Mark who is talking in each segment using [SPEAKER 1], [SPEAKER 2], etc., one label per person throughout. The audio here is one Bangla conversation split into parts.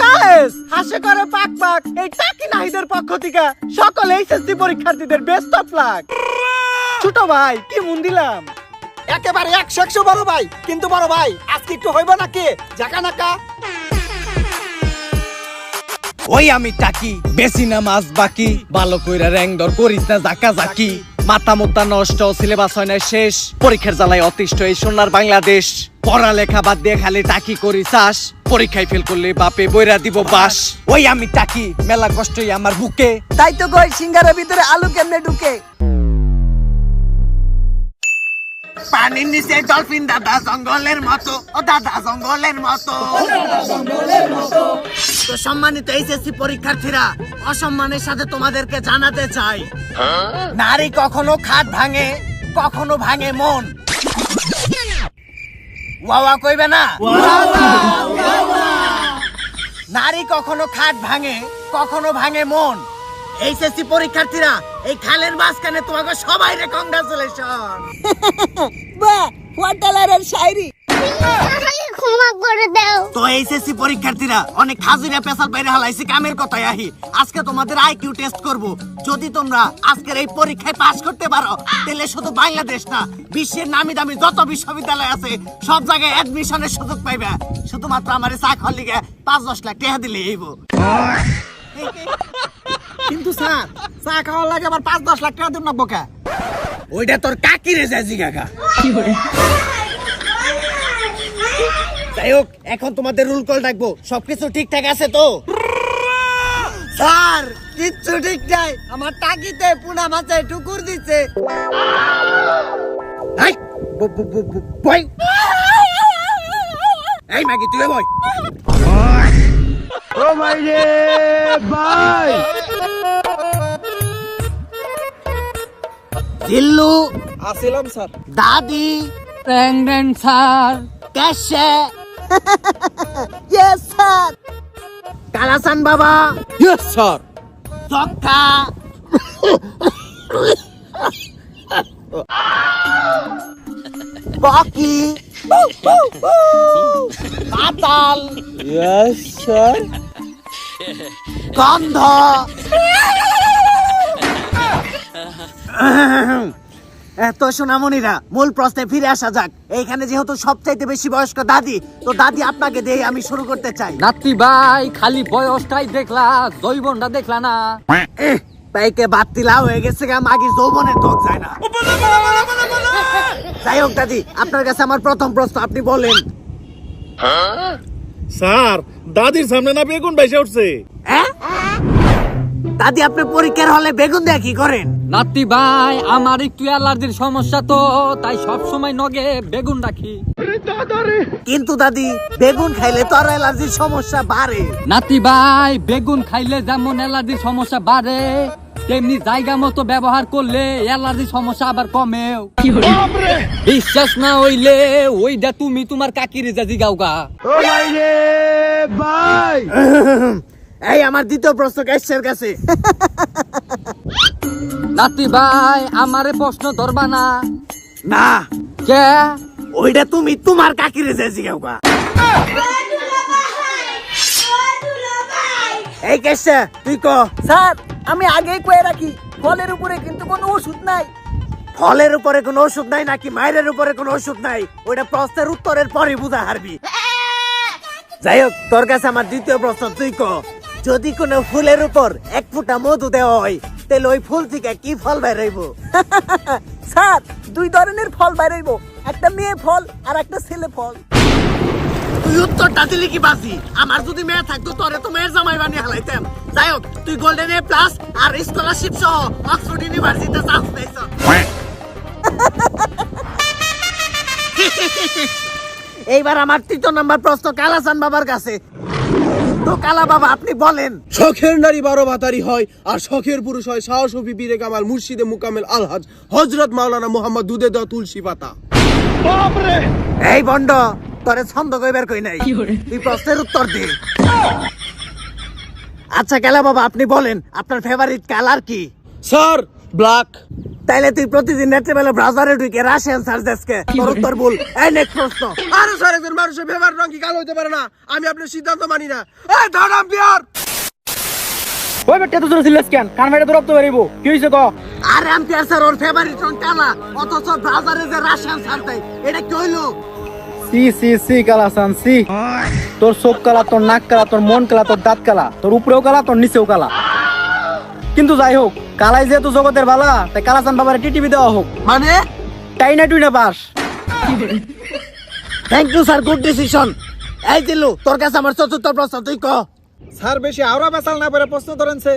[SPEAKER 1] গাইস হাসে করে পাক পাক। এই টাকি নাহিদের পক্ষ থেকে সকল এইচএসসি পরীক্ষার্থীদের বেস্ট অফ লাক ছোট ভাই, কি মন দিলাম?
[SPEAKER 2] একেবারে একশো একশো বড় ভাই, কিন্তু বড় ভাই, আজকে একটু হইব নাকি জাকা নাকা
[SPEAKER 1] ওই আমি টাকি, বেশি না মাছ বাকি, ভালো কইরা র্যাং দর করিস না, জাকা জাকি। মাথা মুদ্রা নষ্ট সিলেবাস হয় না শেষ। পরীক্ষার জ্বালায় অতিষ্ঠ এই সোনার বাংলাদেশ। পড়ালেখা বাদ দিয়ে খালি টাকি করি চাস পরীক্ষায় ফেল করলে বাপে বইরা দিব বাস। ওই আমি টাকি মেলা কষ্টই আমার বুকে।
[SPEAKER 2] তাই তো কই সিঙ্গারের ভিতরে আলু কেমনে ঢুকে?
[SPEAKER 1] পানির নিচে ডলফিন দাদা জঙ্গলের মতো, ও দাদা জঙ্গলের মতো। তো সম্মানিত এইচএসসি পরীক্ষার্থীরা, অসম্মানের সাথে তোমাদেরকে জানাতে চাই। নারী কখনো খাট ভাঙে, কখনো ভাঙে মন। ওয়াওয়া কইবে না? নারী কখনো খাট ভাঙে, কখনো ভাঙে মন। এইচএসসি পরীক্ষার্থীরা এই খালের মাঝখানে তোমাকে সবাই রে কংগ্রাচুলেশন
[SPEAKER 2] বাহ হোয়াটালারের শায়রি
[SPEAKER 3] ক্ষমা করে দাও।
[SPEAKER 1] তো এইচএসসি পরীক্ষার্থীরা অনেক হাজিরা পেশাল বাইরে হালাইছি কামের কথায় আহি। আজকে তোমাদের আইকিউ টেস্ট করব। যদি তোমরা আজকের এই পরীক্ষায় পাশ করতে পারো তাহলে শুধু বাংলাদেশ না বিশ্বের নামি দামি যত বিশ্ববিদ্যালয় আছে সব জায়গায় অ্যাডমিশনের সুযোগ পাইবা। শুধুমাত্র আমার চা খাওয়ার লিগে পাঁচ দশ লাখ টাকা দিলে এইব
[SPEAKER 2] কিন্তু স্যার চা খাওয়ার লাগে আবার পাঁচ দশ লাখ টাকা দিন না বোকা।
[SPEAKER 1] ওইটা তোর কাকি রে যাই কাকা। যাই হোক এখন তোমাদের রুল কল ডাকবো। সবকিছু ঠিকঠাক আছে তো?
[SPEAKER 2] স্যার কিচ্ছু ঠিক নাই আমার টাকিতে পুনা মাথায় টুকুর দিচ্ছে।
[SPEAKER 1] বই এই মাগি তুই বই ও ভাই রে ভাই। জিল্লু।
[SPEAKER 2] আসিলাম স্যার।
[SPEAKER 1] দাদি।
[SPEAKER 2] Pregnant sir.
[SPEAKER 1] ক্যাশে।
[SPEAKER 2] Yes sir.
[SPEAKER 1] কালাসান বাবা।
[SPEAKER 2] Yes sir.
[SPEAKER 1] চক্কা বকি। পাতাল গন্ধ তো সোনামণিরা মূল প্রশ্নে ফিরে আসা যাক। এইখানে যেহেতু সবচাইতে বেশি বয়স্ক দাদি তো দাদি আপনাকে দিয়ে আমি শুরু করতে চাই।
[SPEAKER 4] নাতি ভাই খালি বয়সটাই দেখলা জৈবনটা দেখলা না।
[SPEAKER 1] এহ, পাইকে বাত্তিলা হয়ে গেছে গা মাগি যৌবনের ত্বক যায় না। যাই হোক দাদি আপনার কাছে আমার প্রথম প্রশ্ন আপনি বলেন।
[SPEAKER 5] স্যার দাদির সামনে না বেগুন বেসে উঠছে?
[SPEAKER 1] হ্যাঁ? দাদি আপনি পরীক্ষার হলে বেগুন দেয়া কি করেন?
[SPEAKER 4] নাতি ভাই আমার একটু অ্যালার্জির সমস্যা তো তাই সব সময় নগে বেগুন রাখি।
[SPEAKER 1] কিন্তু দাদি বেগুন খাইলে তো আর অ্যালার্জির সমস্যা বাড়ে।
[SPEAKER 4] নাতি ভাই বেগুন খাইলে যেমন অ্যালার্জির সমস্যা বাড়ে তেমনি জায়গা মতো ব্যবহার করলে অ্যালার্জির সমস্যা আবার কমেও। বিশ্বাস না হইলে ওইটা তুমি তোমার কাকির জাজি গাওগা।
[SPEAKER 1] এই আমার দ্বিতীয় প্রশ্ন ক্যাশের কাছে।
[SPEAKER 4] নাতি ভাই আমারে প্রশ্ন ধরবা না।
[SPEAKER 1] না।
[SPEAKER 4] কে?
[SPEAKER 1] ওইটা তুমি তোমার কাকিরে যে জিগাওগা এই কেসে তুই ক?
[SPEAKER 2] স্যার আমি আগেই কয়ে রাখি ফলের উপরে কিন্তু কোনো ওষুধ নাই।
[SPEAKER 1] ফলের উপরে কোনো ওষুধ নাই নাকি মায়ের উপরে কোনো ওষুধ নাই? ওইটা প্রশ্নের উত্তরের পরে বুঝা হারবি। যাই হোক তোর কাছে আমার দ্বিতীয় প্রশ্ন তুই ক। যদি কোনো ফুলের উপর এক ফুটা মধু দেওয়া হয় তাহলে ওই ফুল থেকে কি ফল বেরোইব
[SPEAKER 2] স্যার দুই ধরনের ফল বাইরইব একটা মেয়ে ফল আর একটা ছেলে ফল।
[SPEAKER 1] তুই উত্তরটা দিলি কি বাসি আমার যদি মেয়ে থাকতো তোরে তো মেয়ের জামাই বানিয়ে হালাইতাম। যাই হোক তুই গোল্ডেন এ প্লাস আর স্কলারশিপ সহ অক্সফোর্ড ইউনিভার্সিটিতে চান্স পেয়েছ এইবার আমার তৃতীয় নাম্বার প্রশ্ন কালাসান বাবার কাছে। তো কালা বাবা আপনি বলেন।
[SPEAKER 5] শখের নারী বারো ভাতারি হয় আর শখের পুরুষ হয় সাহসী বীরে কামাল মুর্শিদে মুকামেল আলহাজ হজরত মাওলানা মোহাম্মদ দুধে দেওয়া তুলসী পাতা।
[SPEAKER 1] এই বন্ড তোরে ছন্দ কইবার কই নাই। তুই প্রশ্নের উত্তর দে। আচ্ছা কালা বাবা আপনি বলেন আপনার ফেভারিট কালার কি?
[SPEAKER 5] স্যার ব্ল্যাক
[SPEAKER 1] তাইলে তুই প্রতিদিন রাত্রেবেলা ব্রাউজারে ঢুকে রাশিয়ান সার্চ ডেস্কে তোর উত্তর ভুল এই নেক্সট প্রশ্ন।
[SPEAKER 5] আরে স্যার একজন মানুষের ব্যবহার রং কি কালো হতে পারে না? আমি আপনার সিদ্ধান্ত মানি না। এই দাঁড়ান আম্পিয়ার
[SPEAKER 6] ওই বেটা তো জোরে সিলেস কেন? কান ফাইটা তো রক্ত বেরিব কি হইছে ক?
[SPEAKER 1] আরে আম্পিয়ার স্যার ওর ফেভারিট রং কালা। অথচ ব্রাউজারে যে রাশিয়ান সার্চ দেয় এটা কি হইল?
[SPEAKER 6] সি সি সি কালা সান সি। তোর চোখ কালা তোর নাক কালা তোর মন কালা তোর দাঁত কালা তোর উপরেও কালা তোর নিচেও কালা। কিন্তু যাই হোক কালাই যেহেতু জগতের বালা তাই কালাসান বাবার টিটিভি দেওয়া হোক।
[SPEAKER 1] মানে?
[SPEAKER 6] টাইনা টুইনা pass.
[SPEAKER 1] Thank you sir good decision এই দিলু তোর কাছে আমার চতুর্থ প্রশ্ন তুই ক?
[SPEAKER 6] স্যার বেশি আওরা বেসাল না পারে প্রশ্ন ধরেন সে।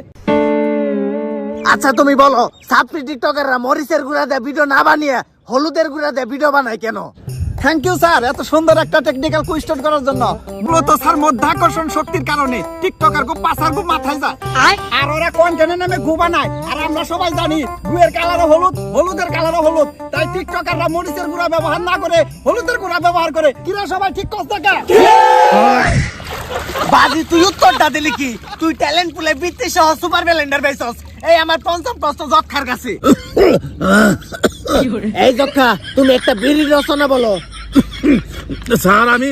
[SPEAKER 1] আচ্ছা তুমি বলো সাপ্রি টিকটকাররা মরিচের গুঁড়া দিয়ে ভিডিও না বানিয়ে হলুদের গুঁড়া দিয়ে ভিডিও বানায় কেন?
[SPEAKER 6] থ্যাংক ইউ স্যার এত সুন্দর একটা টেকনিক্যাল কোয়েশ্চেন করার জন্য। মূলত স্যার মধ্যাকর্ষণ শক্তির কারণে টিকটকার গো পাসার গো মাথায় যায়। আর ওরা কন্টেন্টের নামে গু বানায়? আর আমরা সবাই জানি গুয়ের কালারও হলুদ হলুদের কালারও হলুদ। তাই টিকটকাররা মরিচের গুঁড়া ব্যবহার না করে হলুদের গুঁড়া ব্যবহার করে। কিরা সবাই ঠিক করছে
[SPEAKER 1] বাজি তুই উত্তরটা দিলি কি? তুই ট্যালেন্ট পুলে বৃত্তি সহ সুপার ব্যালেন্ডার বেসস এই আমার পঞ্চম প্রশ্ন যক্ষার কাছে। এই যক্ষা তুমি একটা বিড়ি রচনা বলো।
[SPEAKER 7] স্যার আমি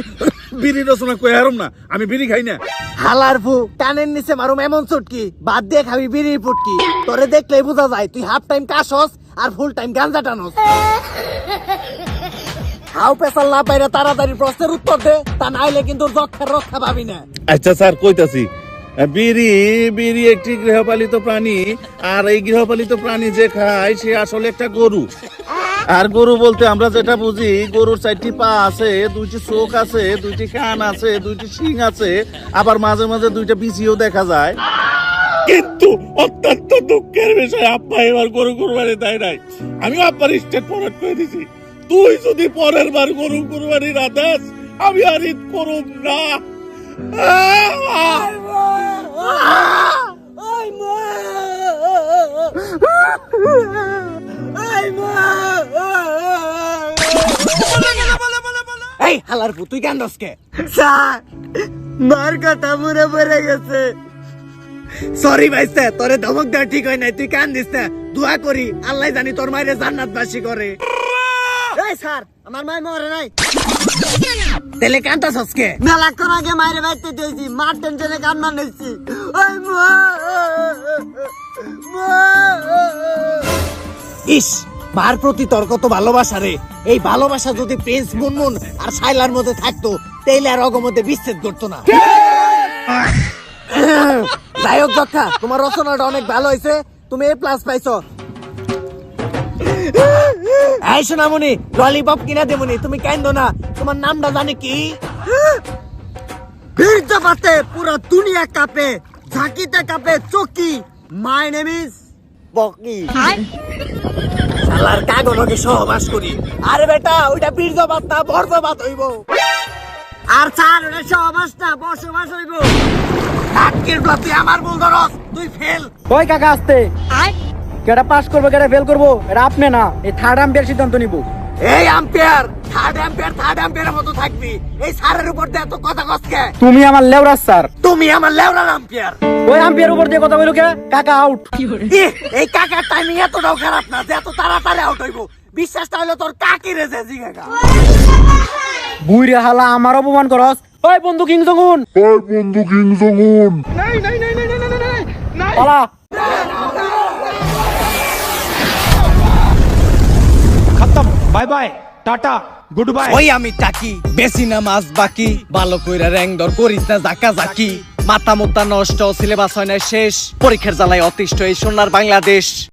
[SPEAKER 7] বিড়ি রচনা কই হারম না। আমি বিড়ি খাই না।
[SPEAKER 1] হালার ফু কানের নিচে মারুম এমন চুটকি বাদ দিয়ে খাবি বিড়ির পুটকি তোরে দেখলেই বোঝা যায় তুই হাফ টাইম কাশস আর ফুল টাইম গাঞ্জা টানস। হাউ পেশাল না পাইরে তাড়াতাড়ি প্রশ্নের উত্তর দে তা নাইলে কিন্তু রক্ষা পাবি না।
[SPEAKER 7] আচ্ছা স্যার কইতাছি। বিড়ি বিড়ি একটি গৃহপালিত প্রাণী আর এই গৃহপালিত প্রাণী যে খায় সে আসলে একটা গরু। আর গরু বলতে আমরা যেটা বুঝি গরুর চারটি পা আছে দুইটি চোখ আছে দুইটি কান আছে দুইটি শিং আছে আবার মাঝে মাঝে দুইটা বিচিও দেখা যায়। কিন্তু অত্যন্ত দুঃখের বিষয় আব্বা এবার গরু কুরবানি দেয় নাই। আমি আব্বার স্টেট ফরওয়ার্ড করে দিছি। তুই যদি পরের বার গরু কুরবানি না দেস আমি আর ঈদ করুম না।
[SPEAKER 1] এই হালার ফু তুই কেন দসকে স্যার মার কথা মনে পড়ে গেছে। সরি ভাই স্যার তোরে ধমক দেওয়া ঠিক হয় নাই তুই কান দিস দোয়া করি আল্লাহ জানি তোর মায়ের জান্নাত বাসি করে। এই স্যার আমার মায়ের মরে নাই। তেলে কান্তা সসকে মেলাক্ষণ আগে মায়ের বাইতে দিয়েছি মার টেনশনে কান্না নিয়েছি ওই মা। ইস মার প্রতি তোর কত ভালোবাসা রে? এই ভালোবাসা যদি প্রিন্স মুনমুন আর সাইলার মধ্যে থাকতো তাইলে আর অগমধ্যে বিচ্ছেদ করতো না। যাই হোক যক্ষা তোমার রচনাটা অনেক ভালো হয়েছে। তুমি এ প্লাস পাইছো। এই সোনামণি ললিপপ কিনা দেবনি তুমি কেন না। তোমার নামটা জানি কি? বীরজাপাতে পুরো দুনিয়া কাঁপে ঝাঁকিতে কাঁপে চকি। মাই নেম ইজ বকি। শালার কাগনকে সহবাস করি। আরে বেটা ওইটা বীরজাপাত না বর্জপাত হইব। আর চার ওটা সহবাস না বসবাস হইব। আজকের প্রতি আমার বল ধরস তুই ফেল
[SPEAKER 6] ওই কাকা আসতে। কেটা পাস করব কেটা ফেল করব এটা আপনি না এই থার্ড আম্পিয়ার সিদ্ধান্ত নিব।
[SPEAKER 1] এই আম্পায়ার থার্ড আম্পায়ার থার্ড আম্পায়ারের মতো থাকবি। এই স্যারের উপর দিয়ে এত কথা কসকে
[SPEAKER 6] তুমি আমার লেবরাজ স্যার।
[SPEAKER 1] তুমি আমার লেওড়ার আম্পায়ার।
[SPEAKER 6] ওই আম্পিয়ার উপর দিয়ে কথা বলো কে? কাকা আউট
[SPEAKER 1] এই কাকার টাইমিং এতটাও খারাপ না যে এত তাড়াতাড়ি আউট হইব। বিশ্বাসটা হইল তোর কাকি রেছে জিগাগা
[SPEAKER 6] বুইরে হালা আমার অপমান করস। ওই বন্ধু কিং জঙ্গুন
[SPEAKER 7] ওই বন্ধু কিং জঙ্গুন
[SPEAKER 6] পালা।
[SPEAKER 4] Bye bye tata good bye ওই আমি টাকি, বেশি না মাছ বাকি। ভালো কইরা র্যাং দর করিস না জাকা জাকি মাথা মুতা নষ্ট সিলেবাস হয় না শেষ। পরীক্ষার জ্বালায় অতিষ্ঠ এই সোনার বাংলাদেশ।